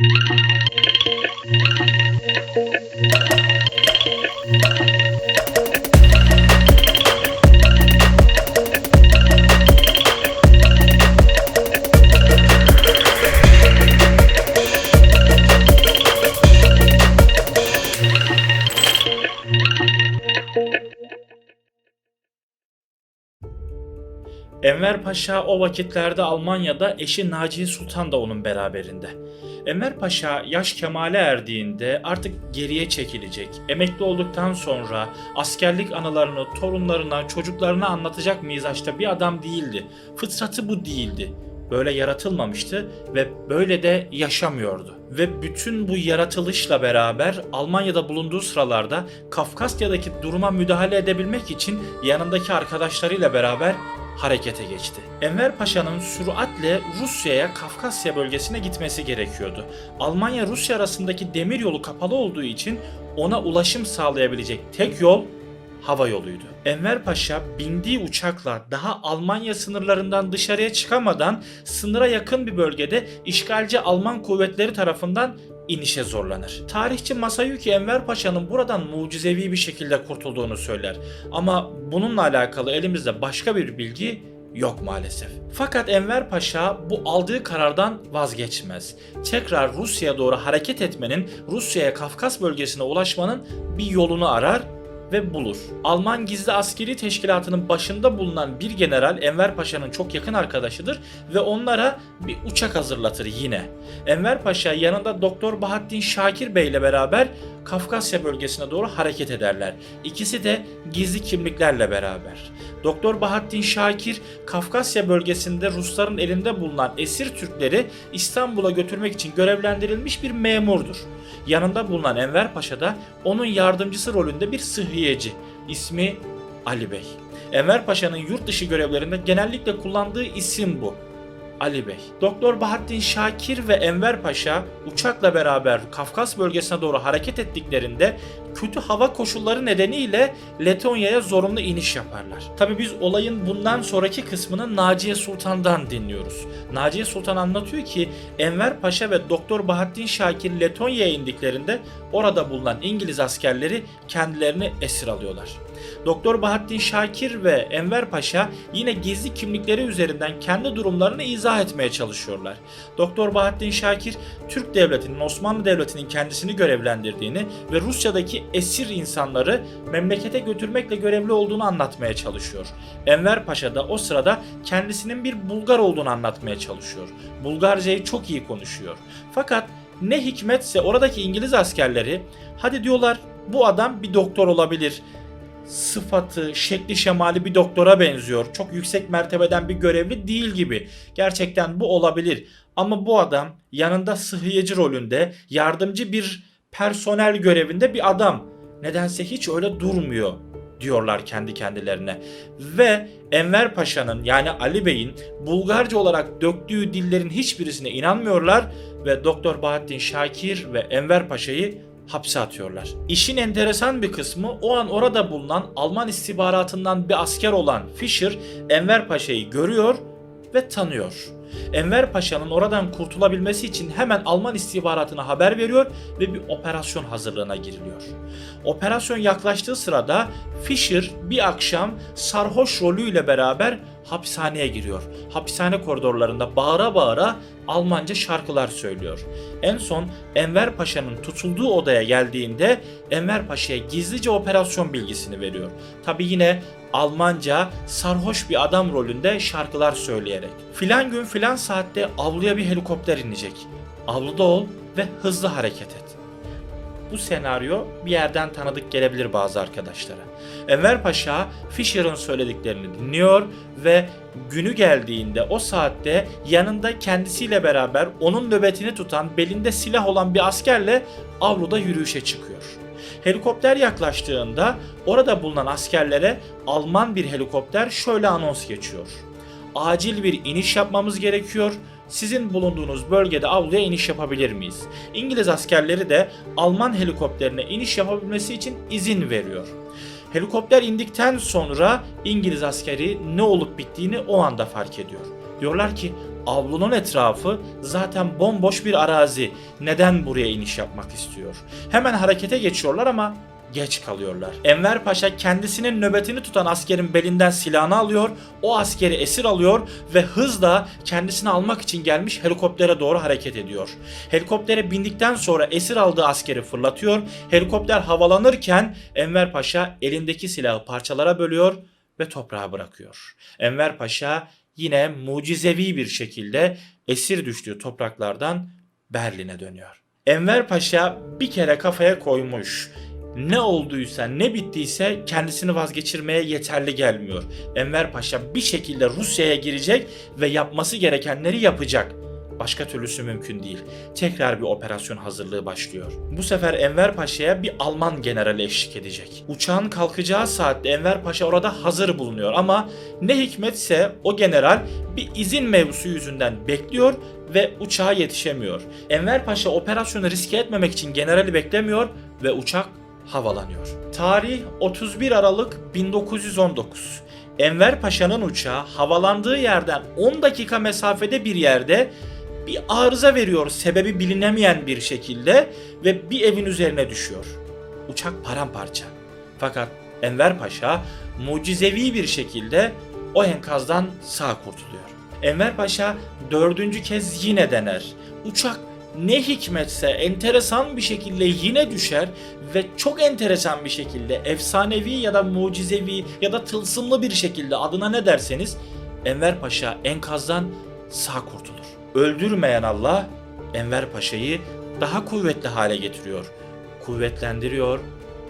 Enver Paşa o vakitlerde Almanya'da eşi Naciye Sultan da onun beraberinde. Enver Paşa yaş kemale erdiğinde artık geriye çekilecek. Emekli olduktan sonra askerlik anılarını torunlarına, çocuklarına anlatacak mizaçta bir adam değildi. Fıtratı bu değildi. Böyle yaratılmamıştı ve böyle de yaşamıyordu. Ve bütün bu yaratılışla beraber Almanya'da bulunduğu sıralarda Kafkasya'daki duruma müdahale edebilmek için yanındaki arkadaşlarıyla beraber harekete geçti. Enver Paşa'nın süratle Rusya'ya Kafkasya bölgesine gitmesi gerekiyordu. Almanya-Rusya arasındaki demir yolu kapalı olduğu için ona ulaşım sağlayabilecek tek yol hava yoluydu. Enver Paşa bindiği uçakla daha Almanya sınırlarından dışarıya çıkamadan sınıra yakın bir bölgede işgalci Alman kuvvetleri tarafından inişe zorlanır. Tarihçi Masayuki Enver Paşa'nın buradan mucizevi bir şekilde kurtulduğunu söyler. Ama bununla alakalı elimizde başka bir bilgi yok maalesef. Fakat Enver Paşa bu aldığı karardan vazgeçmez. Tekrar Rusya'ya doğru hareket etmenin, Rusya'ya Kafkas bölgesine ulaşmanın bir yolunu arar ve bulur. Alman gizli askeri teşkilatının başında bulunan bir general Enver Paşa'nın çok yakın arkadaşıdır ve onlara bir uçak hazırlatır yine. Enver Paşa yanında Doktor Bahattin Şakir Bey ile beraber Kafkasya bölgesine doğru hareket ederler. İkisi de gizli kimliklerle beraber. Doktor Bahattin Şakir Kafkasya bölgesinde Rusların elinde bulunan esir Türkleri İstanbul'a götürmek için görevlendirilmiş bir memurdur. Yanında bulunan Enver Paşa da onun yardımcısı rolünde bir sıhhiyeci. İsmi Ali Bey. Enver Paşa'nın yurt dışı görevlerinde genellikle kullandığı isim bu. Ali Bey. Doktor Bahattin Şakir ve Enver Paşa uçakla beraber Kafkas bölgesine doğru hareket ettiklerinde kötü hava koşulları nedeniyle Letonya'ya zorunlu iniş yaparlar. Tabi biz olayın bundan sonraki kısmını Naciye Sultan'dan dinliyoruz. Naciye Sultan anlatıyor ki Enver Paşa ve Doktor Bahattin Şakir Letonya'ya indiklerinde orada bulunan İngiliz askerleri kendilerini esir alıyorlar. Doktor Bahattin Şakir ve Enver Paşa yine gizli kimlikleri üzerinden kendi durumlarını izah etmeye çalışıyorlar. Doktor Bahattin Şakir Türk Devleti'nin Osmanlı Devleti'nin kendisini görevlendirdiğini ve Rusya'daki esir insanları memlekete götürmekle görevli olduğunu anlatmaya çalışıyor. Enver Paşa da o sırada kendisinin bir Bulgar olduğunu anlatmaya çalışıyor. Bulgarcayı çok iyi konuşuyor. Fakat ne hikmetse oradaki İngiliz askerleri hadi diyorlar bu adam bir doktor olabilir sıfatı, şekli şemali bir doktora benziyor. Çok yüksek mertebeden bir görevli değil gibi. Gerçekten bu olabilir. Ama bu adam yanında sıhhiyeci rolünde, yardımcı bir personel görevinde bir adam. Nedense hiç öyle durmuyor diyorlar kendi kendilerine. Ve Enver Paşa'nın yani Ali Bey'in Bulgarca olarak döktüğü dillerin hiçbirisine inanmıyorlar ve Doktor Bahattin Şakir ve Enver Paşa'yı hapse atıyorlar. İşin enteresan bir kısmı o an orada bulunan Alman istihbaratından bir asker olan Fischer Enver Paşa'yı görüyor ve tanıyor. Enver Paşa'nın oradan kurtulabilmesi için hemen Alman istihbaratına haber veriyor ve bir operasyon hazırlığına giriliyor. Operasyon yaklaştığı sırada Fischer bir akşam sarhoş rolüyle beraber hapishaneye giriyor. Hapishane koridorlarında bağıra bağıra Almanca şarkılar söylüyor. En son Enver Paşa'nın tutulduğu odaya geldiğinde Enver Paşa'ya gizlice operasyon bilgisini veriyor. Tabi yine Almanca sarhoş bir adam rolünde şarkılar söyleyerek. Filan gün filan saatte avluya bir helikopter inecek. Avluda ol ve hızlı hareket et. Bu senaryo bir yerden tanıdık gelebilir bazı arkadaşlara. Enver Paşa Fischer'ın söylediklerini dinliyor ve günü geldiğinde o saatte yanında kendisiyle beraber onun nöbetini tutan belinde silah olan bir askerle avluda yürüyüşe çıkıyor. Helikopter yaklaştığında orada bulunan askerlere Alman bir helikopter şöyle anons geçiyor. Acil bir iniş yapmamız gerekiyor. Sizin bulunduğunuz bölgede avluya iniş yapabilir miyiz? İngiliz askerleri de Alman helikopterine iniş yapabilmesi için izin veriyor. Helikopter indikten sonra İngiliz askeri ne olup bittiğini o anda fark ediyor. Diyorlar ki avlunun etrafı zaten bomboş bir arazi. Neden buraya iniş yapmak istiyor? Hemen harekete geçiyorlar ama geç kalıyorlar. Enver Paşa kendisinin nöbetini tutan askerin belinden silahını alıyor, o askeri esir alıyor ve hızla kendisini almak için gelmiş helikoptere doğru hareket ediyor. Helikoptere bindikten sonra esir aldığı askeri fırlatıyor. Helikopter havalanırken Enver Paşa elindeki silahı parçalara bölüyor ve toprağa bırakıyor. Enver Paşa yine mucizevi bir şekilde esir düştüğü topraklardan Berlin'e dönüyor. Enver Paşa bir kere kafaya koymuş. Ne olduysa ne bittiyse kendisini vazgeçirmeye yeterli gelmiyor. Enver Paşa bir şekilde Rusya'ya girecek ve yapması gerekenleri yapacak. Başka türlüsü mümkün değil. Tekrar bir operasyon hazırlığı başlıyor. Bu sefer Enver Paşa'ya bir Alman generali eşlik edecek. Uçağın kalkacağı saatte Enver Paşa orada hazır bulunuyor ama ne hikmetse o general bir izin mevzusu yüzünden bekliyor ve uçağa yetişemiyor. Enver Paşa operasyonu riske etmemek için generali beklemiyor ve uçak havalanıyor. Tarih 31 Aralık 1919. Enver Paşa'nın uçağı havalandığı yerden 10 dakika mesafede bir yerde bir arıza veriyor sebebi bilinemeyen bir şekilde ve bir evin üzerine düşüyor. Uçak paramparça. Fakat Enver Paşa mucizevi bir şekilde o enkazdan sağ kurtuluyor. Enver Paşa dördüncü kez yine dener. Uçak ne hikmetse enteresan bir şekilde yine düşer ve çok enteresan bir şekilde efsanevi ya da mucizevi ya da tılsımlı bir şekilde adına ne derseniz Enver Paşa enkazdan sağ kurtulur. Öldürmeyen Allah Enver Paşa'yı daha kuvvetli hale getiriyor. Kuvvetlendiriyor,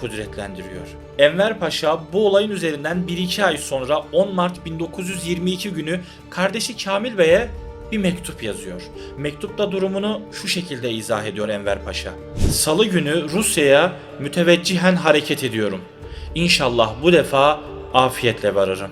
kudretlendiriyor. Enver Paşa bu olayın üzerinden 1-2 ay sonra 10 Mart 1922 günü kardeşi Kamil Bey'e bir mektup yazıyor. Mektupta durumunu şu şekilde izah ediyor Enver Paşa. Salı günü Rusya'ya müteveccihen hareket ediyorum. İnşallah bu defa afiyetle varırım.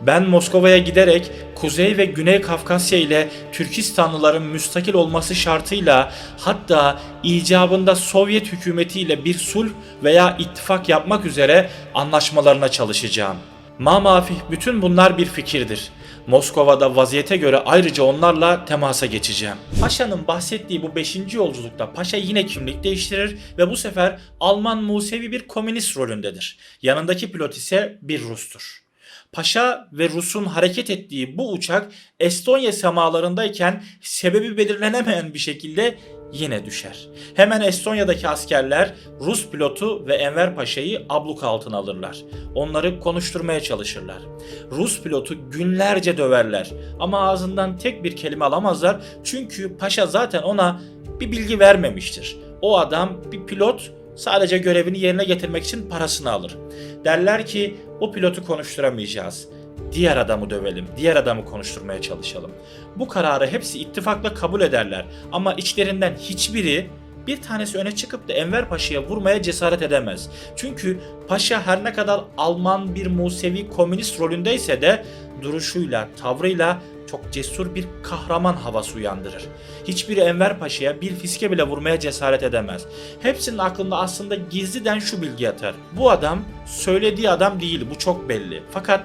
Ben Moskova'ya giderek Kuzey ve Güney Kafkasya ile Türkistanlıların müstakil olması şartıyla hatta icabında Sovyet hükümetiyle bir sulh veya ittifak yapmak üzere anlaşmalarına çalışacağım. Mamafih bütün bunlar bir fikirdir. Moskova'da vaziyete göre ayrıca onlarla temasa geçeceğim. Paşa'nın bahsettiği bu 5. yolculukta Paşa yine kimlik değiştirir ve bu sefer Alman Musevi bir komünist rolündedir. Yanındaki pilot ise bir Rus'tur. Paşa ve Rus'un hareket ettiği bu uçak Estonya semalarındayken sebebi belirlenemeyen bir şekilde yine düşer. Hemen Estonya'daki askerler Rus pilotu ve Enver Paşa'yı abluk altına alırlar. Onları konuşturmaya çalışırlar. Rus pilotu günlerce döverler ama ağzından tek bir kelime alamazlar çünkü Paşa zaten ona bir bilgi vermemiştir. O adam bir pilot sadece görevini yerine getirmek için parasını alır. Derler ki o pilotu konuşturamayacağız. Diğer adamı dövelim, diğer adamı konuşturmaya çalışalım. Bu kararı hepsi ittifakla kabul ederler ama içlerinden hiçbiri bir tanesi öne çıkıp da Enver Paşa'ya vurmaya cesaret edemez. Çünkü Paşa her ne kadar Alman bir Musevi komünist rolündeyse de duruşuyla, tavrıyla çok cesur bir kahraman havası uyandırır. Hiçbiri Enver Paşa'ya bir fiske bile vurmaya cesaret edemez. Hepsinin aklında aslında gizliden şu bilgi yatar. Bu adam söylediği adam değil bu çok belli. Fakat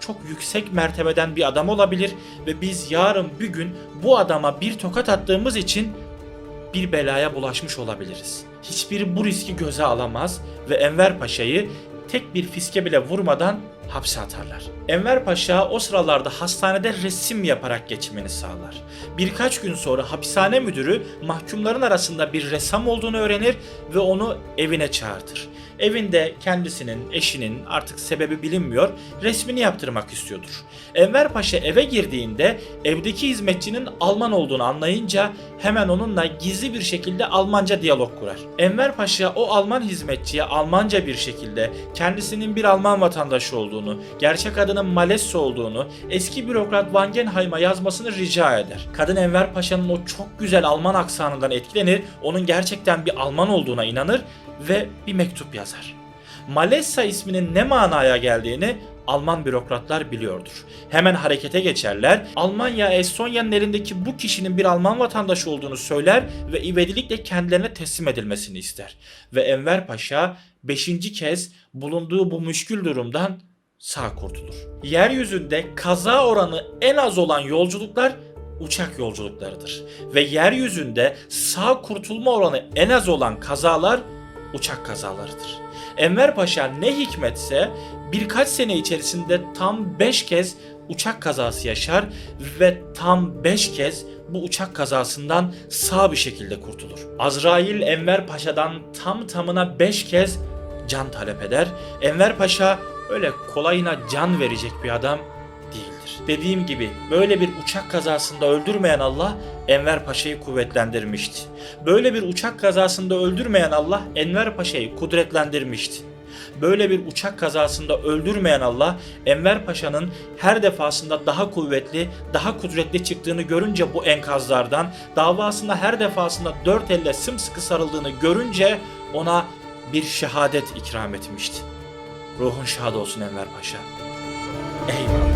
çok yüksek mertebeden bir adam olabilir ve biz yarın bir gün bu adama bir tokat attığımız için bir belaya bulaşmış olabiliriz. Hiçbiri bu riski göze alamaz ve Enver Paşa'yı tek bir fiske bile vurmadan hapse atarlar. Enver Paşa o sıralarda hastanede resim yaparak geçimini sağlar. Birkaç gün sonra hapishane müdürü mahkumların arasında bir ressam olduğunu öğrenir ve onu evine çağırtır. Evinde kendisinin, eşinin artık sebebi bilinmiyor resmini yaptırmak istiyordur. Enver Paşa eve girdiğinde evdeki hizmetçinin Alman olduğunu anlayınca hemen onunla gizli bir şekilde Almanca diyalog kurar. Enver Paşa o Alman hizmetçiye Almanca bir şekilde kendisinin bir Alman vatandaşı olduğunu, gerçek adının Malesse olduğunu, eski bürokrat Wangenheim'a yazmasını rica eder. Kadın Enver Paşa'nın o çok güzel Alman aksanından etkilenir, onun gerçekten bir Alman olduğuna inanır ve bir mektup yazar. Malessa isminin ne manaya geldiğini Alman bürokratlar biliyordur. Hemen harekete geçerler. Almanya Estonya'nın elindeki bu kişinin bir Alman vatandaşı olduğunu söyler ve ivedilikle kendilerine teslim edilmesini ister. Ve Enver Paşa 5. kez bulunduğu bu müşkül durumdan sağ kurtulur. Yeryüzünde kaza oranı en az olan yolculuklar uçak yolculuklarıdır. Ve yeryüzünde sağ kurtulma oranı en az olan kazalar uçak kazalarıdır. Enver Paşa ne hikmetse birkaç sene içerisinde tam 5 kez uçak kazası yaşar ve tam 5 kez bu uçak kazasından sağ bir şekilde kurtulur. Azrail Enver Paşa'dan tam tamına 5 kez can talep eder. Enver Paşa öyle kolayına can verecek bir adam değildir. Dediğim gibi böyle bir uçak kazasında öldürmeyen Allah Enver Paşa'yı kuvvetlendirmişti. Böyle bir uçak kazasında öldürmeyen Allah Enver Paşa'yı kudretlendirmişti. Böyle bir uçak kazasında öldürmeyen Allah Enver Paşa'nın her defasında daha kuvvetli, daha kudretli çıktığını görünce bu enkazlardan davasında her defasında dört elle sımsıkı sarıldığını görünce ona bir şehadet ikram etmişti. Ruhun şad olsun Enver Paşa. Eyvallah.